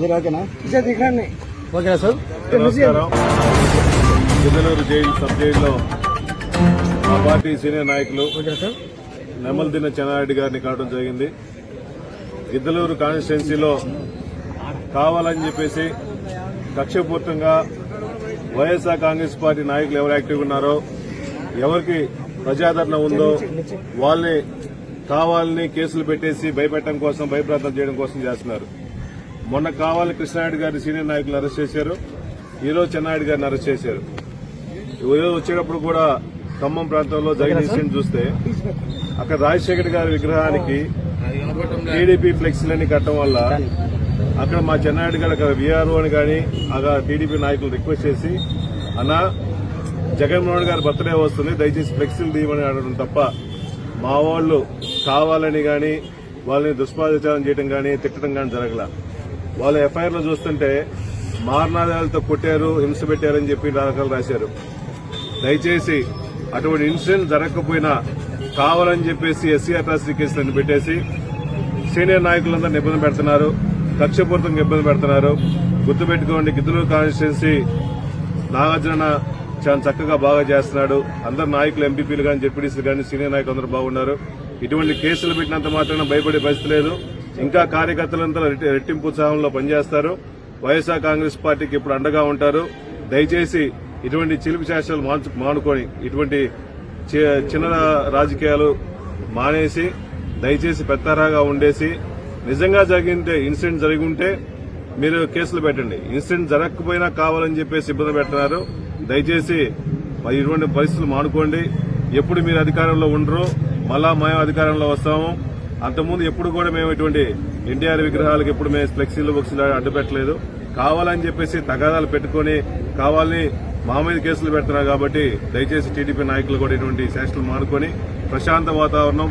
మీరు ఓకేనా? ఓకేనా సార్? నమస్కారం. గిద్దలూరు జైలు సబ్ జైల్లో మా పార్టీ సీనియర్ నాయకులు ఓకేనా సార్? నెమల్దిన చెన్నారెడ్డి గారిని కావడం జరిగింది. గిద్దలూరు కాన్స్టిట్యున్సీలో కావాలని చెప్పేసి కక్షపూర్తంగా వైఎస్ఆర్ కాంగ్రెస్ పార్టీ నాయకులు ఎవరు యాక్టివ్ ఉన్నారో ఎవరికి ప్రజాదరణ ఉందో వాళ్ళని కావాలని కేసులు పెట్టేసి భయపెట్టడం కోసం భయప్రాంతం చేయడం కోసం చేస్తున్నారు. మొన్న కావాలి కృష్ణారెడ్డి గారి సీనియర్ నాయకులు అరెస్ట్ చేశారు. ఈరోజు చెన్నారెడ్డి గారిని అరెస్ట్ చేశారు. ఈరోజు వచ్చేటప్పుడు కూడా ఖమ్మం ప్రాంతంలో జరిగిన ఇన్సిడెంట్ చూస్తే అక్కడ రాజశేఖర్ గారి విగ్రహానికి టీడీపీ ఫ్లెక్సీలని కట్టడం వల్ల అక్కడ మా చెన్నారెడ్డి గారు అక్కడ విఆర్ఓ అని కానీ అక్కడ టీడీపీ నాయకులు రిక్వెస్ట్ చేసి అన్నా జగన్మోహన్ గారి బర్త్డే వస్తుంది దయచేసి ఫ్లెక్సీలు తీయమని అడగడం తప్ప మా వాళ్ళు కావాలని గాని వాళ్ళని దుష్ప్రచారం చేయడం గాని తిట్టడం గాని జరగల. వాళ్ళ ఎఫ్ఐఆర్లో చూస్తుంటే మారణాదాలతో కొట్టారు హింస పెట్టారని చెప్పి రకాలు రాశారు. దయచేసి అటువంటి ఇన్సిడెంట్ జరగకపోయినా కావాలని చెప్పేసి ఎస్సీ అట్రాసిటీ కేసులను పెట్టేసి సీనియర్ నాయకులందరినీ ఇబ్బంది పెడుతున్నారు కక్షపూర్తంగా ఇబ్బంది పెడుతున్నారు. గుర్తుపెట్టుకోండి గిద్దలూరు కాన్స్టిట్యున్సీ నాగార్జున చాలా చక్కగా బాగా చేస్తున్నాడు. అందరు నాయకులు ఎంపీపీలు కానీ జెడ్పీడీసీలు కానీ సీనియర్ నాయకులు అందరూ బాగున్నారు. ఇటువంటి కేసులు పెట్టినంత మాత్రాన భయపడే పరిస్థితి లేదు. ఇంకా కార్యకర్తలంతా రెట్టింపు ఉత్సాహంలో పనిచేస్తారు. వైఎస్ఆర్ కాంగ్రెస్ పార్టీకి ఇప్పుడు అండగా ఉంటారు. దయచేసి ఇటువంటి చిలుపు చేష్టలు మాను- మానుకొని ఇటువంటి చి- చిన్న రాజకీయాలు మానేసి దయచేసి పెత్తరాగా ఉండేసి నిజంగా జరిగింటే ఇన్సిడెంట్ జరిగి ఉంటే మీరు కేసులు పెట్టండి. ఇన్సిడెంట్ జరగకపోయినా కావాలని చెప్పేసి ఇబ్బంది పెడుతున్నారు. దయచేసి మరి ఇటువంటి పరిస్థితులు మానుకోండి. ఎప్పుడు మీరు అధికారంలో ఉండరు. మళ్ళా మేము అధికారంలో వస్తాము. అంతకుముందు ఎప్పుడు కూడా మేము ఇటువంటి ఎన్టీఆర్ విగ్రహాలకు ఎప్పుడు మేము ఫ్లెక్సీలు బుక్స్లు అడ్డుపెట్టలేదు. కావాలని చెప్పేసి తగాదాలు పెట్టుకొని కావాలని మా మీద కేసులు పెడుతున్నారు కాబట్టి దయచేసి టీడీపీ నాయకులు కూడా ఇటువంటి శాసనలు మానుకొని ప్రశాంత వాతావరణం